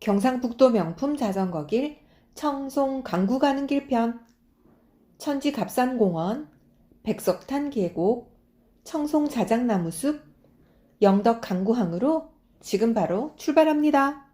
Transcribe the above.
경상북도 명품 자전거 길 청송 강구 가는 길편 천지 갑산공원 백석탄 계곡 청송 자작나무숲 영덕 강구항으로 지금 바로 출발합니다.